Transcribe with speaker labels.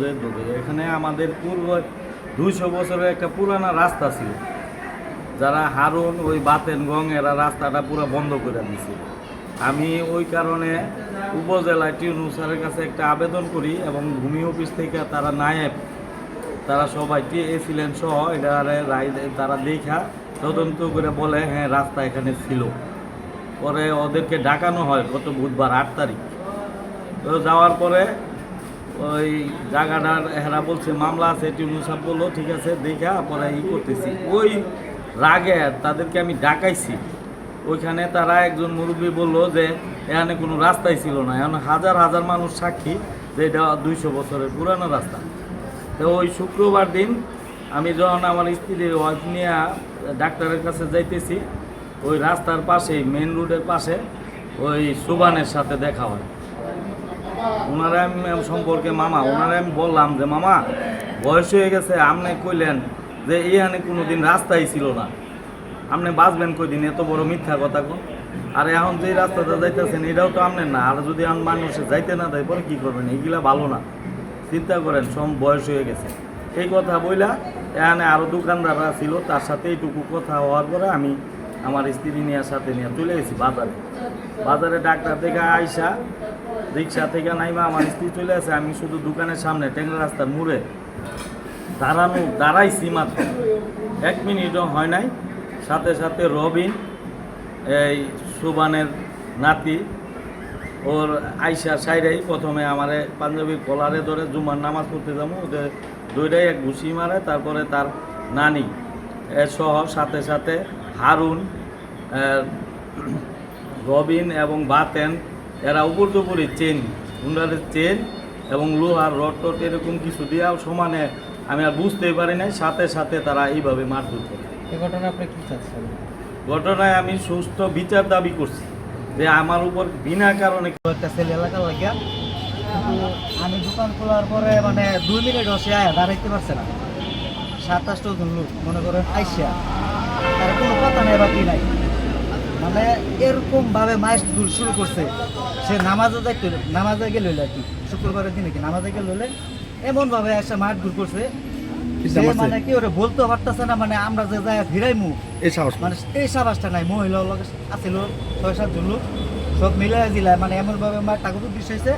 Speaker 1: যে এখানে আমাদের পূর্ব দুইশো বছরের একটা পুরানা রাস্তা ছিল। যারা হারুন, ওই বাতেন গং এরা রাস্তাটা পুরো বন্ধ করে দিয়েছিল। আমি ওই কারণে উপজেলায় টিউনু কাছে একটা আবেদন করি এবং ভূমি অফিস থেকে তারা নায়েব, তারা সবাই এসিলেন সহ এটা রায় তারা দেখা তদন্ত করে বলে হ্যাঁ রাস্তা এখানে ছিল। পরে ওদেরকে ডাকানো হয় গত বুধবার আট তারিখ। তো যাওয়ার পরে ওই জায়গাটার এরা বলছে, মামলা আছে টিউনু সাহেব বলল, ঠিক আছে, দেখা, পরে ই করতেছি। ওই রাগে তাদেরকে আমি ডাকাইছি। ওইখানে তারা একজন মুরব্বী বলল যে, এখানে কোনো রাস্তাই ছিল না। এখন হাজার হাজার মানুষ সাক্ষী যে এটা দুইশো বছরের পুরানো রাস্তা। তো ওই শুক্রবার দিন আমি যখন আমার স্ত্রীর ওয়াইফ নিয়ে ডাক্তারের কাছে যাইতেছি, ওই রাস্তার পাশে মেন রোডের পাশে, ওই সুবানের সাথে দেখা হয়। ওনারা সম্পর্কে মামা, ওনারা আমি বললাম যে, মামা, বয়স হয়ে গেছে আপনি কইলেন যে এখানে কোনো দিন রাস্তাই ছিল না। আপনি বাঁচবেন কই দিন এত বড় মিথ্যা কথা কোন আর এখন যে রাস্তাটা যাইতেছেন, এটাও তো আপনার না। আর যদি আমি মানুষে যাইতে না দেয়, পরে কী করবেন? এইগুলা ভালো না। চিন্তা করেন, সম বয়স হয়ে গেছে। এই কথা বইলা এখানে আরও দোকানদাররা ছিল, তার সাথে এইটুকু কথা হওয়ার পরে আমি আমার স্ত্রী নেওয়ার সাথে নিয়ে চলে গেছি বাজারে। বাজারে ডাক্তার থেকে আইসা রিক্সা থেকে নাইমা, আমার স্ত্রী চলে আসে, আমি শুধু দোকানের সামনে ট্যাংরা রাস্তার মুড়ে। দাঁড়ানো, দাঁড়াইছি মাত্র। এক মিনিটও হয় নাই। সাথে সাথে রবিন, এই সুবানের নাতি, ওর আইসা সাইরাই প্রথমে আমারে পাঞ্জাবি কলারে ধরে জুমার নামাজ পড়তে যাব, ওদের দুইটাই এক ঘুষি মারে, তারপরে তার নানি। সহ সাথে সাথে হারুন রবিন এবং বাতেন এরা উপর দুপুরি চেন হুন্ডারের চেন এবং লোহার রড টট এরকম কিছু দিয়া সমানে আমি আর বুঝতেই পারি নাই। সাথে সাথে তারা এইভাবে মারধর করে।
Speaker 2: এই ঘটনা আপনি কি চাচ্ছেন?
Speaker 1: ঘটনায় আমি সুস্থ বিচার দাবি করছি যে আমার উপর বিনা কারণে
Speaker 2: তো একটা ছেলে এলাকা লাগিয়া কিন্তু আমি দোকান খোলার পরে মানে দুই মিনিট বসে আয় দাঁড়াইতে পারছে না। সাতাশটা লোক মনে করেন আইসা তার কোনো কথা নাই বাকি নাই। মানে এরকম ভাবে মাস দূর শুরু করছে। সে নামাজে দেখতে নামাজে গেলে আর কি শুক্রবারের দিনে কি নামাজে গেলে এমন ভাবে একটা মাঠ দূর করছে। মানে কি ওরে বলতে পারতেছে না মানে আমরা যে যাই যায় ফিরাইমু।
Speaker 3: এই সাহস।
Speaker 2: মানে এই সাহসটা নাই মহিলা লগে আছিল ছয় সাত জন লোক সব মিলাই দিলা মানে এমন ভাবে আমার টাকা দৃশ্য হয়েছে